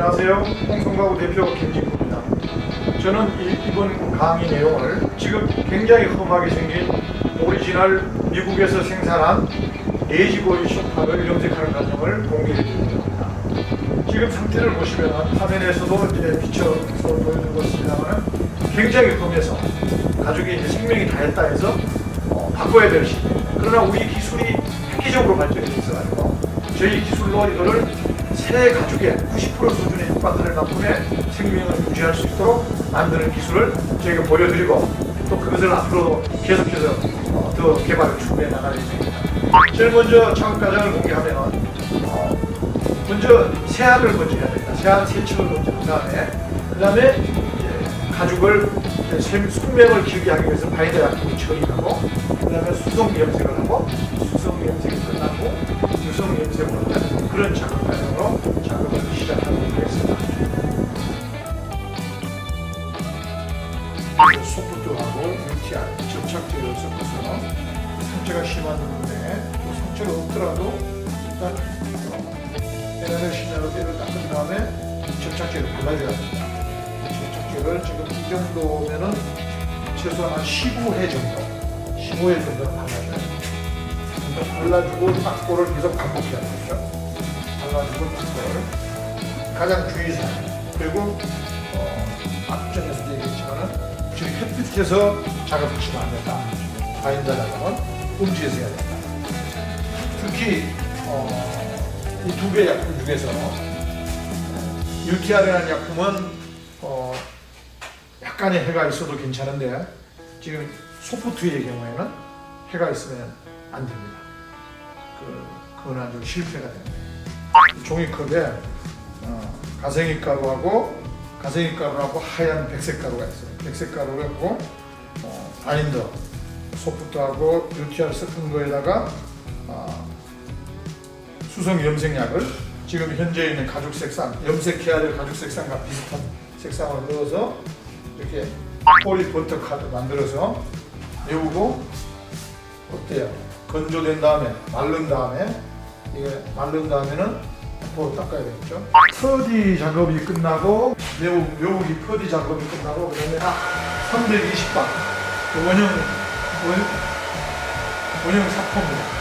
안녕하세요. 홍성가구 대표 김진구입니다. 저는 이, 이번 강의 내용을 지금 굉장히 험하게 생긴 오리지널 미국에서 생산한 레이지보이 쇼파를 염색하는 과정을 공개해 드립니다. 지금 상태를 보시면 화면에서도 이제 비춰서 보여드렸습니다만 굉장히 험해서 가족이 이제 생명이 다했다 해서 어, 바꿔야 될 시기입니다. 그러나 우리 기술이 획기적으로 발전해 있어가지고 저희 기술로 이거를 새 가족의 90% 수준에 육박하는 만큼의 생명을 유지할 수 있도록 만드는 기술을 저희가 보여드리고 또 그것을 앞으로도 계속해서 어, 더 개발을 추구해 나갈 예정입니다. 제일 먼저 작업 과정을 공개하면 어, 먼저 세안을 먼저 해야 됩니다. 세안 세척을 먼저 한 다음에 그 다음에 가죽을 숙명을 기르게 하기 위해서 바이더 약품을 처리하고 그 다음에 수성 염색을 하고 수성 염색이 끝나고 유성 염색으로 에너지 신혈로 때를 닦은 다음에 접착제를 발라줘야 됩니다. 접착제를 지금 이 정도면은 최소한 한 15회 정도, 15회 정도는 발라줘야 됩니다. 발라주고 닦고를 계속 반복해야 되죠. 발라주고 닦고를 가장 주의사항 그리고 어, 앞전에서도 얘기했지만은 지금 햇빛에서 작업을 치면 안 된다. 바인더 작업은 음지에서 해야 된다. 특히 어, 이 두 개 약품 중에서 UTR이라는 약품은 어, 약간의 해가 있어도 괜찮은데 지금 소프트의 경우에는 해가 있으면 안 됩니다. 그, 그건 아주 실패가 됩니다. 종이컵에 어, 가생이 가루하고 가생이 가루하고 하얀 백색 가루가 있어요. 백색 가루를 하고 어, 바인더 소프트하고 UTR 섞은 거에다가 어, 수성 염색약을 지금 현재 있는 가죽 색상 염색해야 될 가죽 색상과 비슷한 색상을 넣어서 이렇게 꼬리 버터 카드 만들어서 메우고 어때요? 건조된 다음에 마른 다음에 이게 마른 다음에는 앞으로 닦아야 되겠죠. 퍼디 작업이 끝나고 매우 묘기 퍼디 작업이 끝나고 그 다음에 아 320방 원형 원, 원형 사포입니다.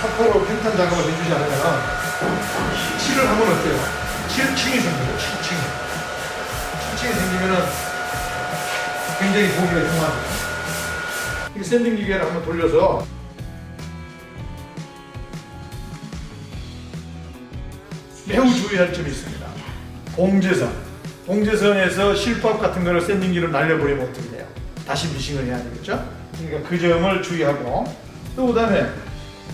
사포로 펜탄 작업을 해주지 않으면 칠을 하면 어때요? 7층이 생겨요. 7층. 7층이 생기면은 굉장히 보기가 흉하죠. 이 샌딩 기계를 한번 돌려서 매우 주의할 점이 있습니다. 봉제선. 봉제선에서 실밥 같은 거를 샌딩기로 날려버리면 어떻게 돼요? 다시 미싱을 해야 되겠죠? 그러니까 그 점을 주의하고 또 그 다음에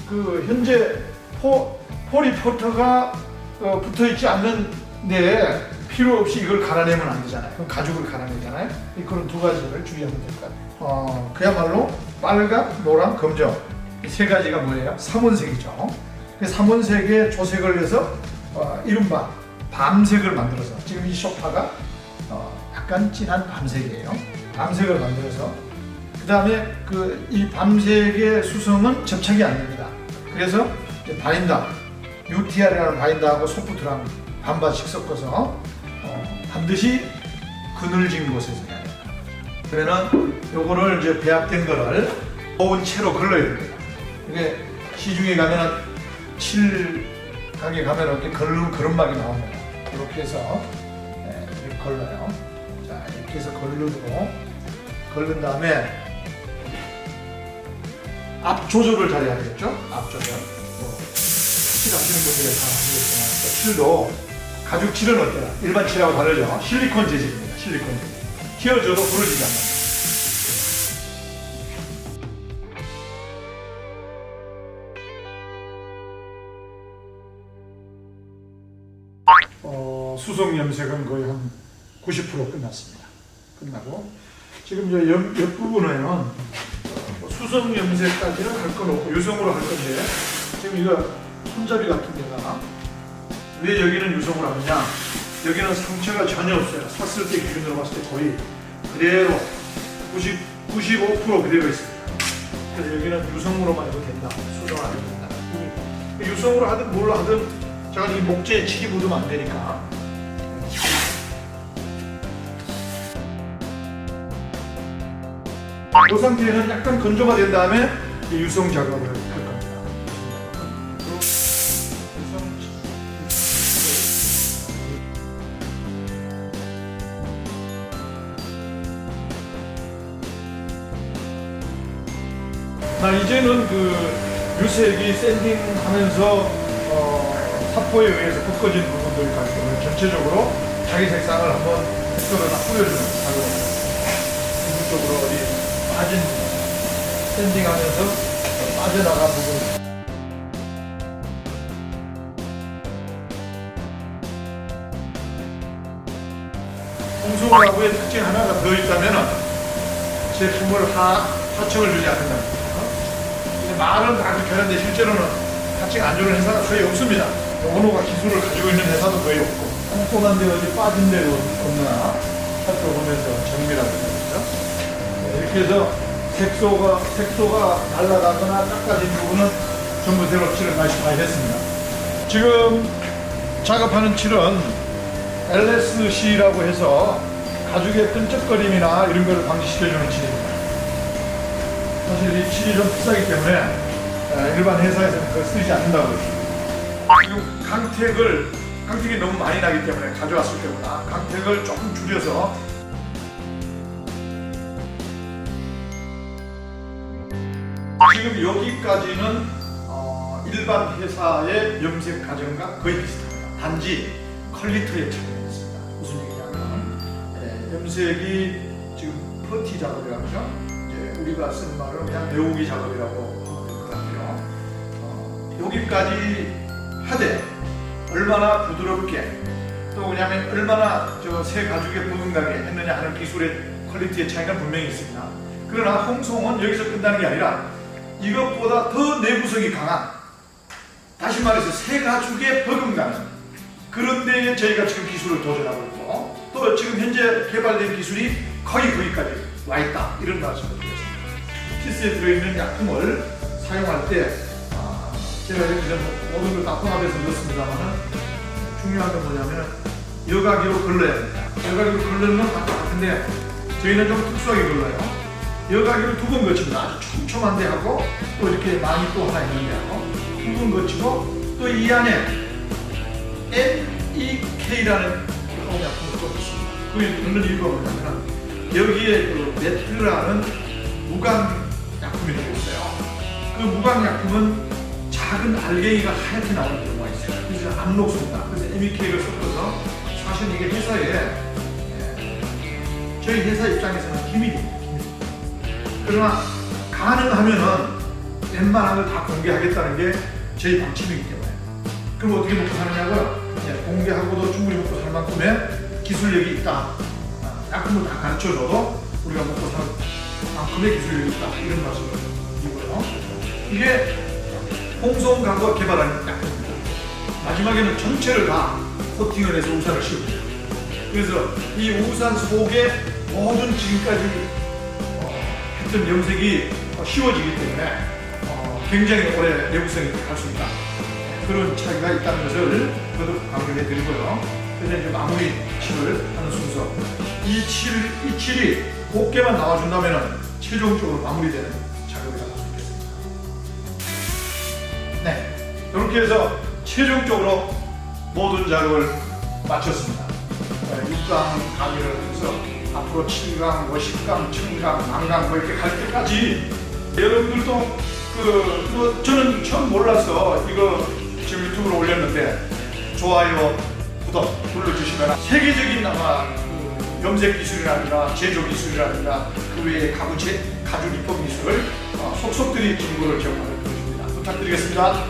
그 현재 포, 포리포터가 어, 붙어 있지 않는데 필요 없이 이걸 갈아내면 안 되잖아요. 가죽을 갈아내잖아요. 이 그런 두 가지를 주의하면 될 것 같아요. 어, 그야말로 빨강, 노랑, 검정 이 세 가지가 뭐예요? 삼원색이죠. 그 삼원색에 조색을 해서 어, 이른바 밤색을 만들어서 지금 이 소파가 어, 약간 진한 밤색이에요. 밤색을 만들어서 그 다음에 그 이 밤색의 수성은 접착이 안 됩니다. 그래서 바인더, UTR이라는 바인더하고 소프트랑 반반씩 섞어서 어, 반드시 그늘진 곳에서 해야 됩니다. 그러면 요거를 이제 배합된 거를 고운 채로 걸러야 됩니다. 이게 시중에 가면은 칠 가게 가면은 이렇게 걸른 그릇막이 나옵니다. 이렇게 해서 네, 이렇게 걸러요. 자 이렇게 해서 걸르고 걸른 다음에 앞 조절을 잘 해야 되겠죠? 앞 조절. 뭐, 칠 하시는 분들이 다 아시겠지만 또 칠도 가죽 칠은 어때요? 일반 칠하고 다르죠? 실리콘 재질입니다. 실리콘 재질. 휘어져도 부러지지 않아요. 어, 수성 염색은 거의 한 90% 끝났습니다. 끝나고 지금 이제 옆, 옆 부분에는 어, 수성 염색까지는 할건 없고 유성으로 할 건데 지금 이거 손잡이 같은 데다가 왜 여기는 유성으로 하느냐 여기는 상처가 전혀 없어요. 샀을 때 기준으로 봤을 때 거의 그대로 90, 95% 그대로 있습니다. 그래서 여기는 유성으로만 해도 된다. 수정 안 해도 된다. 이 유성으로 하든 뭘로 하든 제가 이 목재에 칠이 묻으면 안 되니까 이 상태에는 약간 건조가 된 다음에 이 유성 작업을 할 겁니다. 나 이제는 그 유색이 샌딩하면서 어, 사포에 의해서 꺾어진 부분들까지 전체적으로 자기 색상을 한번 색깔을 다 뿌려주는 작업입니다. 이쪽으로 어디 빠진 샌딩하면서 빠져나간 부분. 홍소가구의 특징 하나가 더 있다면은 제품을 하, 하청을 주지 않는다. 근데 말은 다 그렇게 하는데 실제로는 하청 안 주는 회사가 거의 없습니다. 원호가 기술을 가지고 있는 회사도 거의 없고 꼼꼼한 데 어디 빠진 데가 없나 살펴보면서 정밀하게 되죠. 해서 색소가 색소가 날아가거나 깎아진 부분은 전부 새로 칠을 다시 많이 했습니다. 지금 작업하는 칠은 LSC라고 해서 가죽의 끈적거림이나 이런 걸 방지시켜주는 칠입니다. 사실 이 칠이 좀 비싸기 때문에 에, 일반 회사에서는 그걸 쓰지 않는다고 그러죠. 그리고 강택을 강택이 너무 많이 나기 때문에 가져왔을 때보다 강택을 조금 줄여서 지금 여기까지는 어, 일반 회사의 염색 과정과 거의 비슷합니다. 단지 퀄리티의 차이가 있습니다. 무슨 얘기냐면 예, 염색이 지금 퍼티 작업이라고 하죠. 이제 우리가 쓰는 말은 그냥 배우기 작업이라고 하면 될 것 같아요. 어, 여기까지 하되 얼마나 부드럽게 또 왜냐하면 얼마나 저새 가죽에 부응하게 했느냐 하는 기술의 퀄리티의 차이가 분명히 있습니다. 그러나 홍송은 여기서 끝나는 게 아니라 이것보다 더 내구성이 강한 다시 말해서 새 가죽에 버금가는 그런 데에 저희가 지금 기술을 도전하고 있고 또 지금 현재 개발된 기술이 거의 거기까지 와 있다 이런 말씀을 드렸습니다. 키스에 들어있는 약품을 사용할 때 아, 제가 여기서 뭐 모든 걸 다 통합해서 넣습니다만은 중요한 건 뭐냐면 여가기로 걸러야 됩니다. 여가기로 걸르는 건 다 같은데 저희는 좀 특수하게 걸러요. 여가기를 두 번 거칩니다. 아주 촘촘한 데 하고 또 이렇게 많이 또 하나 있는 데 하고 두 번 거치고 또 이 안에 MEK라는 약품을 또 있습니다. 그게 넣는 이유가 뭐냐면 여기에 그 메트라는 무광 약품이 들어있어요. 그 무광 약품은 작은 알갱이가 하얗게 나오는 경우가 있어요. 그래서 안 녹습니다. 그래서 MEK를 섞어서 사실 이게 회사에 예, 저희 회사 입장에서는 기밀입니다. 그러나 가능하면은 웬만한 걸 다 공개하겠다는 게 저희 방침이기 때문에 그럼 어떻게 먹고 사느냐고요? 예, 공개하고도 충분히 먹고 살 만큼의 기술력이 있다. 아, 약품을 다 가르쳐줘도 우리가 먹고 살 만큼의 기술력이 있다. 이런 말씀을 드리고요. 이게 홍성 가구가 개발한 약품입니다. 마지막에는 전체를 다 코팅을 해서 우산을 씌웁니다. 그래서 이 우산 속에 모든 지금까지 어, 했던 염색이 어, 쉬워지기 때문에 어, 굉장히 오래 내구성이 갈 수 있다. 그런 차이가 있다는 것을 거듭 강조해 드리고요. 그래서 이제 마무리 칠을 하는 순서. 이 칠, 이 칠이 곱게만 나와준다면 최종적으로 마무리되는 작업이라고 할수 있겠습니다. 네. 이렇게 해서 최종적으로 모든 작업을 마쳤습니다. 6강 강의를 해서 앞으로 7강, 뭐 10강, 1000강, 만강 뭐 이렇게 갈 때까지 여러분들도 그, 뭐 저는 처음 몰라서 이거 지금 유튜브로 올렸는데 좋아요, 구독 눌러주시면 세계적인 아마 그 염색 기술이라든가 제조 기술이라든가 그 외에 가구 제, 가죽 입법 기술 어, 속속들이 정보를 제공하는 것입니다. 부탁드리겠습니다.